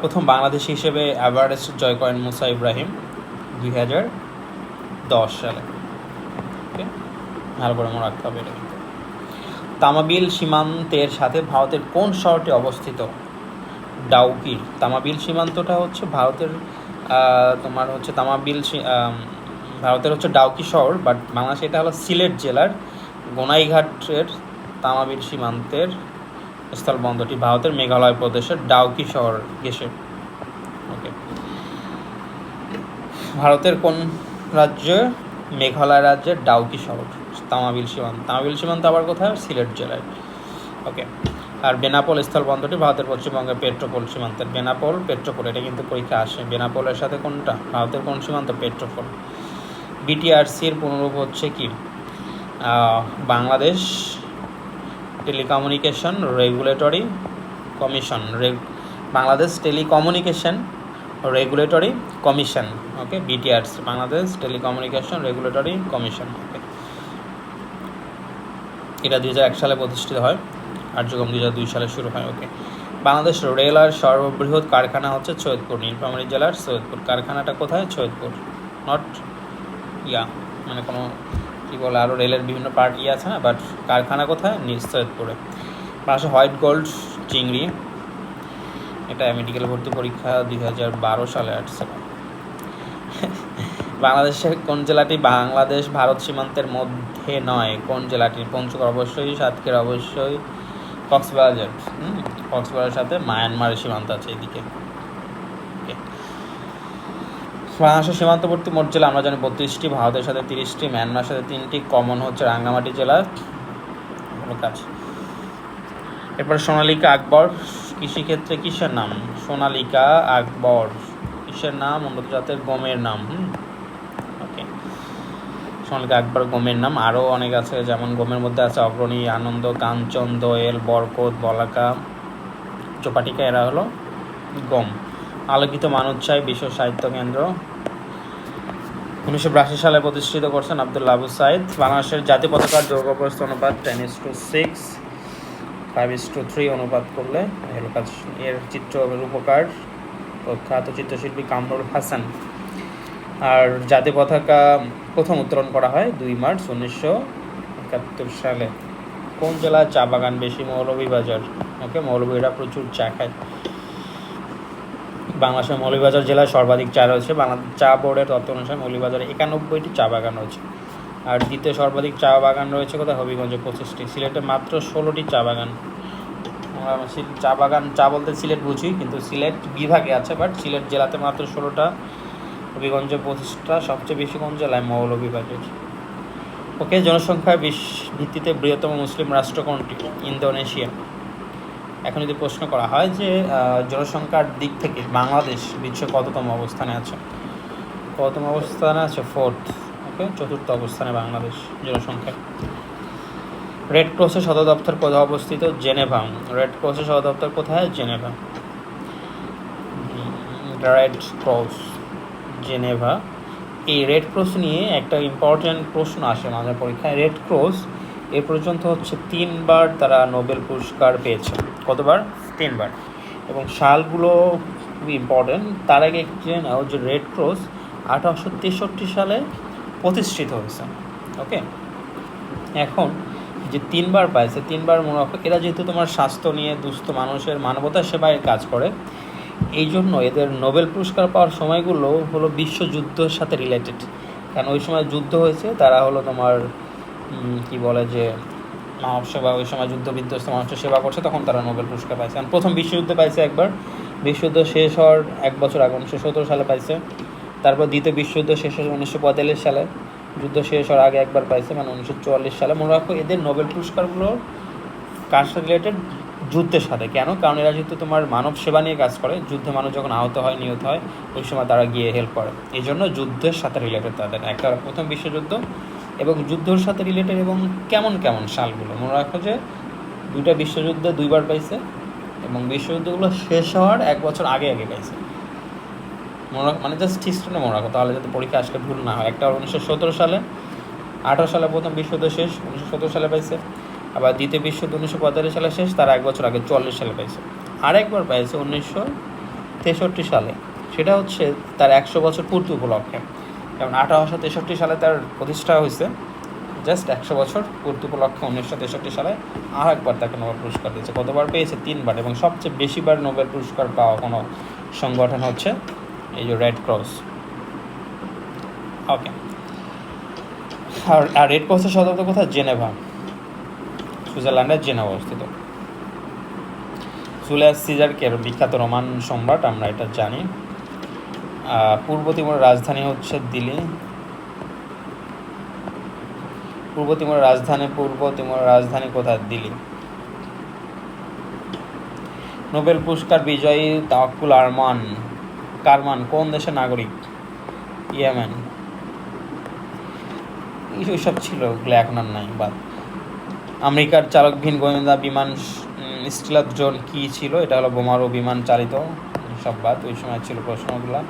প্রথম বাংলাদেশি হিসেবে অ্যাভারেস্ট জয় করেন মুসা ইব্রাহিম দুই হাজার দশ সালে। ওকে? ভালো করে মনে রাখতে হবে এটা তামাবিল সীমান্তের সাথে ভারতের কোন শহরটি অবস্থিত? ডাউকি তামাবিল সীমান্তটা হচ্ছে ভারতের তোমার হচ্ছে তামাবিল ভারতের হচ্ছে ডাউকি শহর বাট বাংলাদেশে এটা হলো সিলেট জেলার গোনাইঘাটের তামাবিল সীমান্তের স্থলবন্দরটি ভারতের মেঘালয় প্রদেশের ডাউকি শহর গেছে ওকে ভারতের কোন রাজ্যে? মেঘালয় রাজ্যের ডাউকি শহর, তামাবিল সীমান্ত। তামাবিল সীমান্ত আবার কোথায়? সিলেট জেলায়। ওকে আর বেনাপোল স্থলবন্দরটি ভারতের পশ্চিমবঙ্গের পেট্রোপোল সীমান্তের বেনাপোল, পেট্রোপোল, এটা কিন্তু পরীক্ষা আসে। বেনাপোলের সাথে কোনটা? ভারতের কোন সীমান্ত? পেট্রোপোল। বিটিআরসির পুনরূপ হচ্ছে কি? Bangladesh telecommunication regulatory commission Bangladesh telecommunication regulatory commission, okay, BTRC, Bangladesh telecommunication regulatory commission, okay. এটা দুই হাজার এক সালে প্রতিষ্ঠিত হয়, কার্যক্রম দুই হাজার দুই সালে শুরু হয়, ওকে। বাংলাদেশ রেলার সর্ববৃহৎ কারখানা হচ্ছে সৈয়দপুর, নীলফামারী জেলার সৈয়দপুর। কারখানাটা কোথায়? সৈয়দপুর নট ইয়া মানে কোনো কী বলে আরও রেলের বিভিন্ন পার্ট ইয়ে আছে না বাট কারখানা কোথায়? নীল সৈয়দপুরে। পাশে হোয়াইট গোল্ড চিংড়ি। এটা মেডিকেল ভর্তি পরীক্ষা দুই হাজার বারো সালে আসছে বাংলাদেশের কোন জেলাটি বাংলাদেশ ভারত সীমান্তের মধ্যে নয়? কোন জেলাটি পঞ্চগড় অবশ্যই, সাতক্ষীরা অবশ্যই, কক্সবাজার। কক্সবাজারের সাথে মায়ানমারের সীমান্ত আছে এদিকে. বাংলাদেশের সীমান্তবর্তী মোট জেলা আমরা জানি বত্রিশটি, ভারতের সাথে তিরিশটি, মায়ানমারের সাথে তিনটি, কমন হচ্ছে রাঙ্গামাটি জেলার কাজ। এরপর সোনালিকা আকবর, কৃষিক্ষেত্রে কিসের নাম? সোনালিকা আকবর, কিসের নাম? উন্নত জাতের গমের নাম ওকে সোনালিকা আকবর গমের নাম। আরও অনেক আছে, যেমন গমের মধ্যে আছে অগ্রণী আনন্দ কাঞ্চন দোয়েল বরকত বলাকা, চোপাটিকা, এরা হলো গম। আলোকিত মানোচ্ছায় বিশ্ব সাহিত্য কেন্দ্র। উনিশশো বিরাশি সালে প্রতিষ্ঠিত করছেন আব্দুল্লা আবু সাইদ। বাংলাদেশের জাতীয় পতাকার দৈর্ঘ্যপ্রস্থ অনুপাত ten is to six five is to three অনুপাত করলে এর চিত্র রূপকার প্রখ্যাত চিত্রশিল্পী কামরুল হাসান। আর জাতীয় পতাকা প্রথম উত্তোলন করা হয় দুই মার্চ উনিশশো একাত্তর সালে। কোন জেলায় চা বাগান বেশি মৌলভীবাজার? ওকে, মৌলভীরা প্রচুর চা খায়। বাংলাদেশের মৌলভীবাজার জেলায় সর্বাধিক চা রয়েছে। বাংলাদেশ চা বোর্ডের তথ্য অনুসারে মৌলভীবাজারে একানব্বইটি চা বাগান রয়েছে। আর দ্বিতীয় সর্বাধিক চা বাগান রয়েছে কোথায়? হবিগঞ্জে পঁচিশটি। সিলেটে মাত্র ষোলোটি চা বাগান। চা বাগান, চা বলতে সিলেট বুঝি, কিন্তু সিলেট বিভাগে আছে, বাট সিলেট জেলাতে মাত্র ষোলোটা, হবিগঞ্জে পঁচিশটা, সবচেয়ে বেশি কোন জেলায়? মৌলভীবাজার। ওকে, জনসংখ্যার বিশ- ভিত্তিতে বৃহত্তম মুসলিম রাষ্ট্র কোনটি? ইন্দোনেশিয়া। এখন যদি প্রশ্ন করা হয় যে জনসংখ্যার দিক থেকে বাংলাদেশ বিশ্বে কততম অবস্থানে আছে? কততম অবস্থানে আছে? ফোর্থ ওকে চতুর্থ অবস্থানে বাংলাদেশ জনসংখ্যা। রেড ক্রসের সদর দপ্তর কোথায় অবস্থিত? জেনেভা। রেড ক্রসের সদর দপ্তর কোথায়? জেনেভা। Red Cross Geneva. এই রেড ক্রস নিয়ে একটা ইম্পর্ট্যান্ট প্রশ্ন আসে মাঝে পরীক্ষায়। রেড ক্রস এ পর্যন্ত হচ্ছে তিনবার তারা নোবেল পুরস্কার পেয়েছে। কতবার? তিনবার। এবং সালগুলো খুবই ইম্পর্ট্যান্ট তার আগে জেনে নাও যে রেড ক্রস আঠারোশো তেষট্টি সালে প্রতিষ্ঠিত হয়েছে। ওকে এখন যে তিনবার পাইছে তিনবার মনে রাখো এরা যেহেতু তোমার স্বাস্থ্য নিয়ে দুস্থ মানুষের মানবতা সেবায় কাজ করে এই জন্য এদের নোবেল পুরস্কার পাওয়ার সময়গুলো হলো বিশ্বযুদ্ধের সাথে রিলেটেড কারণ ওই সময় যুদ্ধ হয়েছে তারা হলো তোমার কি বলে যে মানব ওই সময় যুদ্ধ বিধ্বস্ত মানুষের সেবা করছে, তখন তারা নোবেল পুরস্কার পাইছে। প্রথম বিশ্বযুদ্ধে পাইছে একবার। বিশ্বযুদ্ধ শেষ হওয়ার এক বছর আগে, উনিশশো সতেরো সালে পাইছে। তারপর দ্বিতীয় বিশ্বযুদ্ধ শেষ হয়েছে উনিশশো পঁয়তাল্লিশ সালে। যুদ্ধ শেষ হওয়ার আগে একবার পাইছে মানে উনিশশো চুয়াল্লিশ সালে। মনে রাখো, এদের নোবেল পুরস্কারগুলো কার সাথে রিলেটেড যুদ্ধের সাথে। কেন? কারণ এরা যেহেতু তোমার মানব সেবা নিয়ে কাজ করে, যুদ্ধে মানুষ যখন আহত হয়, নিহত হয়, ওই সময় তারা গিয়ে হেল্প করে। এই জন্য যুদ্ধের সাথে রিলেটেড তাদের। একটা প্রথম বিশ্বযুদ্ধ এবং যুদ্ধের সাথে রিলেটেড এবং কেমন কেমন সালগুলো? মনে রাখো যে দুইটা বিশ্বযুদ্ধ দুইবার পাইছে এবং বিশ্বযুদ্ধগুলো শেষ হওয়ার এক বছর আগে আগে পাইছে। মনে রাখ- মানে জাস্ট হিস্ট্রিটা মনে রাখো, তাহলে যাতে পরীক্ষা আসলে ভুল না হয়। একটা উনিশশো সতেরো সালে, আঠারো সালে প্রথম বিশ্বযুদ্ধ শেষ, উনিশশো সতেরো সালে পাইছে। আবার দ্বিতীয় বিশ্বযুদ্ধ উনিশশো পঁয়তাল্লিশ সালে শেষ, তার এক বছর আগে চুয়াল্লিশ সালে পাইছে। আরেকবার পাইছে উনিশশো তেষট্টি সালে। সেটা হচ্ছে তার একশো বছর পূর্তি উপলক্ষে। যেমন আঠারোশো তেষট্টি সালে তার প্রতিষ্ঠা হয়েছে। জাস্ট একশো বছর পূর্তি উপলক্ষে উনিশশো তেষট্টি সালে আর একবার তাকে নোবেল পুরস্কার দিয়েছে। কতবার পেয়েছে তিনবার এবং সবচেয়ে বেশিবার নোবেল পুরস্কার পাওয়া কোনো সংগঠন হচ্ছে এই যে রেড ক্রস ওকে আর আর রেড ক্রসের সদর কোথায়? জেনেভা। সুইজারল্যান্ডের জেনেভা অবস্থিত। জুলিয়াস সিজারকে বিখ্যাত রোমান সম্রাট, আমরা এটা জানি। পূর্ব তিমুরের রাজধানী হচ্ছে দিল্লি। পূর্ব তিমুরের রাজধানী, পূর্ব তিমুরের রাজধানী কোথায়? দিল্লি। নোবেল পুরস্কার বিজয়ী তাওয়াক্কুল আরমান, কারমান কোন দেশের নাগরিক? ইয়েমেন। এইসব ছিল ওগুলো এখন আর নাই, বাদ। আমেরিকার চালকবিহীন গোয়েন্দা বিমান স্টিলার জোন কী ছিল? এটা হলো বোমারু বিমান চালিত। সব বাদ ওই সময় ছিল প্রশ্নগুলো।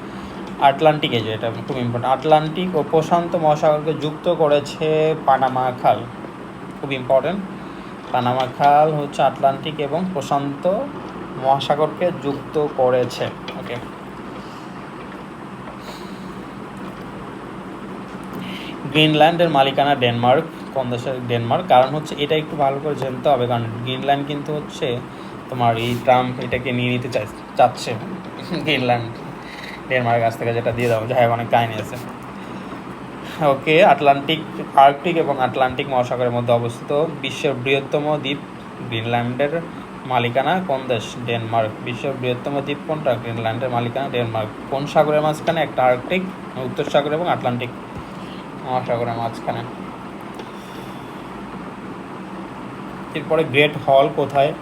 আটলান্টিকে যে, এটা খুব ইম্পর্টেন্ট আটলান্টিক ও প্রশান্ত মহাসাগরকে যুক্ত করেছে পানামা খাল। খুব ইম্পর্টেন্ট পানামা খাল হচ্ছে আটলান্টিক এবং প্রশান্ত মহাসাগরকে যুক্ত করেছে। ওকে গ্রিনল্যান্ডের মালিকানা ডেনমার্ক, কোন দেশের ডেনমার্ক? কারণ হচ্ছে এটা একটু ভালো করে জানতে হবে, কারণ গ্রিনল্যান্ড কিন্তু হচ্ছে তোমার এই ট্রাম্প এটাকে নিয়ে নিতে চাচ্ছে। গ্রিনল্যান্ড ডেনমার্কের কাছ থেকে যেটা দিয়ে দাও যাই অনেক কাহিনী আছে। ওকে, আটলান্টিক আর্কটিক এবং আটলান্টিক মহাসাগরের মধ্যে অবস্থিত বিশ্বের বৃহত্তম দ্বীপ গ্রিনল্যান্ডের মালিকানা কোন দেশ? ডেনমার্ক। বিশ্বের বৃহত্তম দ্বীপ কোনটা? গ্রিনল্যান্ডের মালিকানা ডেনমার্ক। কোন সাগরের মাঝখানে? একটা আর্কটিক, উত্তর সাগর এবং আটলান্টিক মহাসাগরের মাঝখানে। এরপরে গ্রেট হল কোথায়?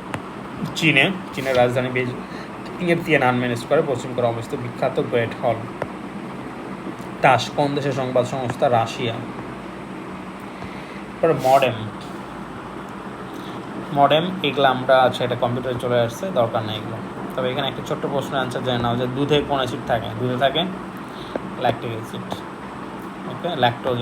চীনে। চীনের রাজধানী বেজিংয়ের তিয়ানআনমেন স্কোয়ারে পশ্চিম করে অবস্থিত বিখ্যাত গ্রেট হল। টাস কোন দেশের সংবাদ সংস্থা? রাশিয়া। এরপরে মডেম। মডেম, এগুলো আমরা আছে এটা কম্পিউটারে চলে আসছে, দরকার নেই এগুলো। তবে এখানে একটা ছোট্ট প্রশ্ন অ্যান্সার জেনে নাও যে দুধে কোন অ্যাসিড থাকে? দুধে থাকে ল্যাকটিক অ্যাসিড ওকে ল্যাকটোজ